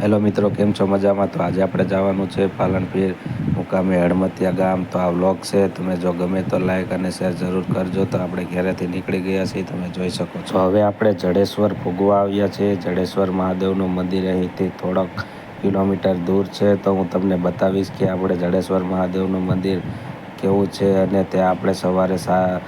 Hello મિત્રો, કેમ છો? મજામાં? તો આજે આપણે જવાનું છે પાલનપીર મુકામે હડમતિયા ગામ. તો આ વ્લોગ છે, તમે જો ગમે તો લાઈક અને શેર જરૂર કરજો. તો આપણે ઘરેથી નીકળી ગયા છીએ, તમે જોઈ શકો છો. હવે આપણે જડેશ્વર ભોગવા આવ્યા છીએ. જડેશ્વર મહાદેવનું મંદિર અહીંથી થોડોક કિલોમીટર દૂર છે. તો હું તમને બતાવીશ કે આપણે જડેશ્વર મહાદેવનું મંદિર કેવું છે અને ત્યાં આપણે સવારે સા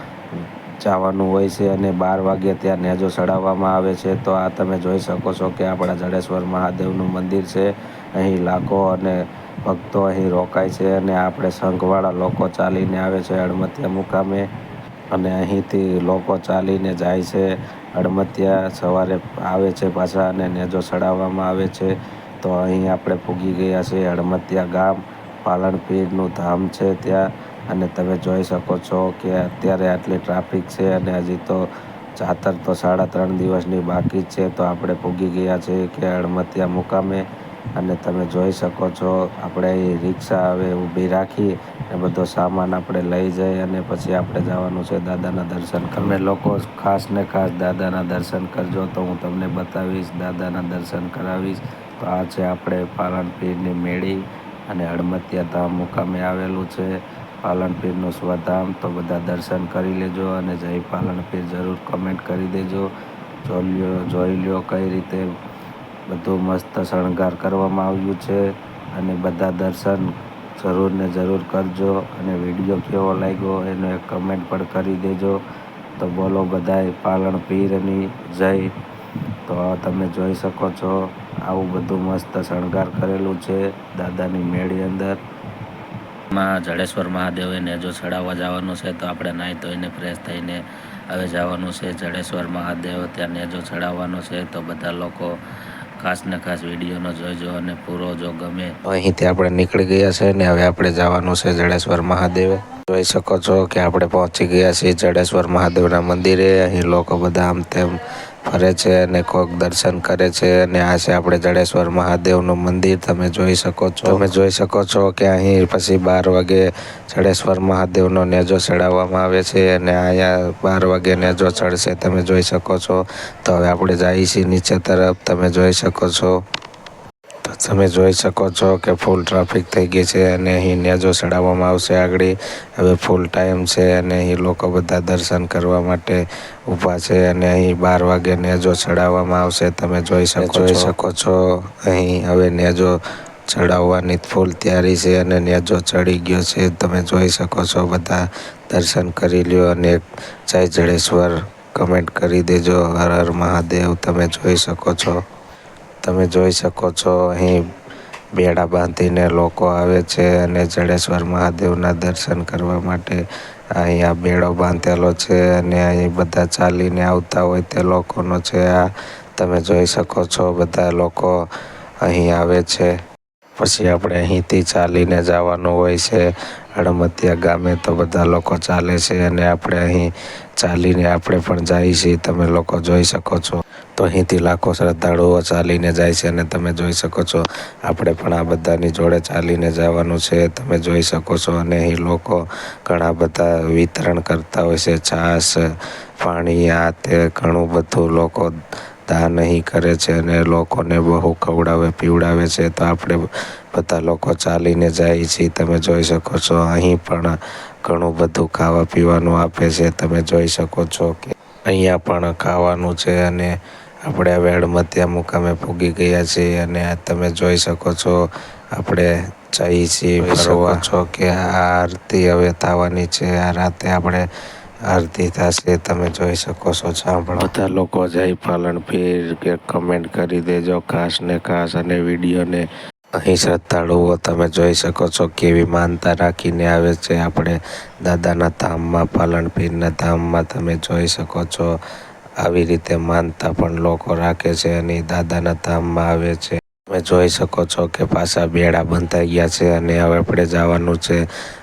જવાનું હોય છે અને બાર વાગ્યે ત્યાં નેજો ચડાવવામાં આવે છે. તો આ તમે જોઈ શકો છો કે આપણા જડેશ્વર મહાદેવનું મંદિર છે. અહીં લાખો અને ભક્તો અહીં રોકાય છે અને આપણે સંઘવાળા લોકો ચાલીને આવે છે અડમતિયા મુકામે. અને અહીંથી લોકો ચાલીને જાય છે. હડમતિયા સવારે આવે છે પાછા અને નેજો ચડાવવામાં આવે છે. તો અહીં આપણે પૂગી ગયા છે અડમતિયા ગામ. પાલનપીરનું ધામ છે ત્યાં. અને તમે જોઈ શકો છો કે અત્યારે આટલી ટ્રાફિક છે અને હજી તો જાતર તો સાડા ત્રણ દિવસની બાકી છે, તો આપણે પૂગી ગયા છીએ કે અડમતિયા મુકામે. અને તમે જોઈ શકો છો, આપણે એ રિક્ષા હવે ઊભી રાખી એ બધો સામાન આપણે લઈ જઈ અને પછી આપણે જવાનું છે દાદાના દર્શન તમે લોકો ખાસ ને ખાસ દાદાના દર્શન કરજો તો હું તમને બતાવીશ, દાદાના દર્શન કરાવીશ. તો આ છે આપણે પાલનપીરની મેળી અને અડમતિયા ધામ મુકામે આવેલું છે. પાલનપીરનું સ્વધામ તો બધા દર્શન કરી લેજો અને જય પાલનપીર જરૂર કમેન્ટ કરી દેજો. જોઈ જોઈ લ્યો કઈ રીતે બધું મસ્ત શણગાર કરવામાં આવ્યું છે અને બધા દર્શન જરૂર ને જરૂર કરજો અને વીડિયો કેવો લાગ્યો એનો એક કમેન્ટ પણ કરી દેજો. તો બોલો બધાય પાલનપીરની જય. તો તમે જોઈ શકો છો આવું બધું મસ્ત શણગાર કરેલું છે દાદાની મેળી અંદર. માં જડેશ્વર મહાદેવને નેજો ચડાવવા જવાનું છે, તો આપણે નાહી ધોઈને ફ્રેશ થઈને હવે જવાનું છે જડેશ્વર મહાદેવ. ત્યાં નેજો ચડાવવાનો છે, તો બધા લોકો ખાસ ને ખાસ વિડીયોનો જોઈજો અને પૂરો જો ગમે. અહીંથી આપણે નીકળી ગયા છે ને હવે આપણે જવાનું છે જડેશ્વર મહાદેવ. જોઈ શકો છો કે આપણે પહોંચી ગયા છીએ જડેશ્વર મહાદેવના મંદિરે. અહીં લોકો બધા આમ તેમ ફરે છે અને કોક દર્શન કરે છે અને આ છે આપણે જડેશ્વર મહાદેવનું મંદિર. તમે જોઈ શકો છો. તમે જોઈ શકો છો કે અહીં પછી બાર વાગે જડેશ્વર મહાદેવનો નેજો ચડાવવામાં આવે છે અને અહીંયા બાર વાગે નેજો ચડશે. તમે જોઈ શકો છો. તો હવે આપણે જઈએ છીએ નીચે તરફ. તમે જોઈ શકો છો. તમે જોઈ શકો છો કે ફૂલ ટ્રાફિક થઈ ગઈ છે અને અહીં નેજો ચડાવવામાં આવશે આગળ હવે ફૂલ ટાઈમ છે અને અહીં લોકો બધા દર્શન કરવા માટે ઊભા છે અને અહીં બાર વાગે નેજો ચડાવવામાં આવશે તમે જોઈ શકો જોઈ શકો છો અહીં હવે નેજો ચડાવવાની ફૂલ તૈયારી છે અને નેજો ચડી ગયો છે તમે જોઈ શકો છો બધા દર્શન કરી લ્યો અને જય જડેશ્વર. કમેન્ટ કરી દેજો હર હર મહાદેવ તમે જોઈ શકો છો. તમે જોઈ શકો છો, અહીં બેડા બાંધીને લોકો આવે છે અને જડેશ્વર મહાદેવના દર્શન કરવા માટે અહીંયા બેડો બાંધેલો છે અને અહીં બધા ચાલીને આવતા હોય તે લોકોનો છે આ. તમે જોઈ શકો છો, બધા લોકો અહીં આવે છે. પછી આપણે અહીંથી ચાલીને જવાનું હોય છે. હડમતિયા ગામે તો બધા લોકો ચાલે છે અને આપણે અહીં ચાલીને આપણે પણ જઈએ છીએ. તમે લોકો જોઈ શકો છો. તો અહીંથી લાખો શ્રદ્ધાળુઓ ચાલીને જાય છે અને તમે જોઈ શકો છો. આપણે પણ આ બધાની જોડે ચાલીને જવાનું છે. તમે જોઈ શકો છો અને અહીં લોકો ઘણા બધા વિતરણ કરતા હોય છે. છાશ પાણી, આ તે ઘણું બધું લોકો દાન અહીં કરે છે અને લોકોને બહુ ખવડાવે પીવડાવે છે તો આપણે બધા લોકો ચાલીને જાય છીએ તમે જોઈ શકો છો અહીં પણ ઘણું બધું ખાવા પીવાનું આપે છે. તમે જોઈ શકો છો કે અહીંયા પણ ખાવાનું છે અને આપણે હવે હડમતિયા મુકામે પૂગી ગયા છીએ અને તમે જોઈ શકો છો આપણે જઈએ છીએ. ફરવા. છો કે આ આરતી હવે થવાની છે. આ રાતે આપણે આરતી થશે તમે જોઈ શકો છો સાંભળો. બધા લોકો જય પાલનપીર કે કમેન્ટ કરી દેજો ખાસ ને ખાસ અને વિડીયોને અહીં શ્રદ્ધાળુઓ તમે જોઈ શકો છો કેવી માનતા રાખીને આવે છે આપણે દાદાના ધામમાં પાલનપીરના ધામમાં તમે જોઈ શકો છો આવી રીતે માનતા પણ લોકો રાખે છે અને દાદાના ધામમાં આવે છે. તમે જોઈ શકો છો કે પાછા બેડા બંધાઈ ગયા છે અને હવે આપણે જવાનું છે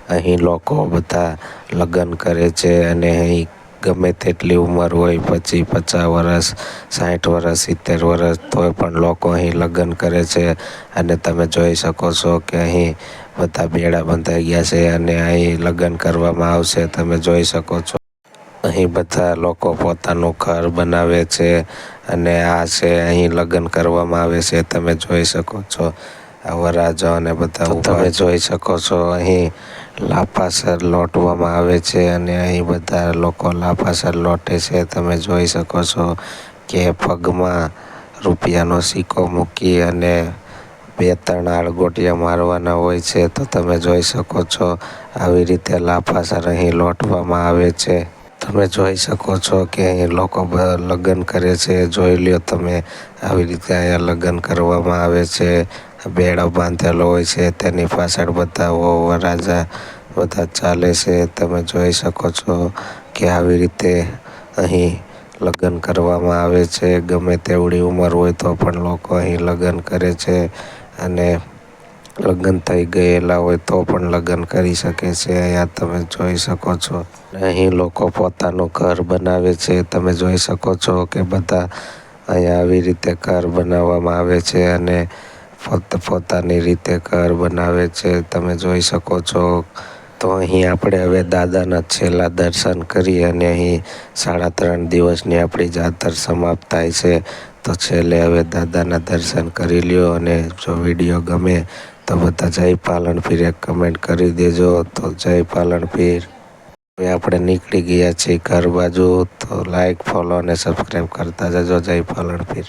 અહીં લોકો બધા લગ્ન કરે છે અને અહીં ગમે તેટલી ઉંમર હોય પછી પચાસ વર્ષ સાઠ વર્ષ સિત્તેર વર્ષ તોય પણ લોકો અહીં લગ્ન કરે છે. અને તમે જોઈ શકો છો કે અહીં બધા બેડા બંધાઈ ગયા છે અને અહીં લગ્ન કરવામાં આવશે. તમે જોઈ શકો છો. અહીં બધા લોકો પોતાનું ઘર બનાવે છે અને આ છે અહીં લગ્ન કરવામાં આવે છે. તમે જોઈ શકો છો આ વરરાજા અને બધા તમે જોઈ શકો છો અહીં લાફાસર લોટવામાં આવે છે અને અહીં બધા લોકો લાફાસર લોટે છે. તમે જોઈ શકો છો કે પગમાં રૂપિયાનો સિક્કો મૂકી અને બે ત્રણ આળગોટિયા મારવાના હોય છે. તો તમે જોઈ શકો છો આવી રીતે લાફાસર અહીં લોટવામાં આવે છે. તમે જોઈ શકો છો કે અહીં લોકો લગ્ન કરે છે. જોઈ લ્યો તમે, આવી રીતે અહીંયા લગ્ન કરવામાં આવે છે. બેડો બાંધેલો હોય છે. તેની પાછળ બધા વરરાજા બધા ચાલે છે. તમે જોઈ શકો છો કે આવી રીતે અહીં લગ્ન કરવામાં આવે છે. ગમે તેવડી ઉંમર હોય તો પણ લોકો અહીં લગ્ન કરે છે. અને લગ્ન થઈ ગયેલા હોય તો પણ લગ્ન કરી શકે છે. અહીંયા તમે જોઈ શકો છો. અહીં લોકો પોતાનું ઘર બનાવે છે. તમે જોઈ શકો છો કે બધા અહીંયા આવી રીતે ઘર બનાવવામાં આવે છે અને પોત પોતાની રીતે ઘર બનાવે છે. તમે જોઈ શકો છો તો અહીં આપણે હવે દાદાના છેલ્લા દર્શન કરી અને અહીં સાડા ત્રણ દિવસની આપણી જાતર સમાપ્ત થાય છે. તો છેલ્લે હવે દાદાના દર્શન કરી લ્યો અને જો વીડિયો ગમે તો બધા જય પાલનપીર એક કમેન્ટ કરી દેજો. તો જય પાલનપીર હવે આપણે નીકળી ગયા છીએ ઘર બાજુ. તો લાઈક ફોલો અને સબસ્ક્રાઈબ કરતા જજો. જય પાલનપીર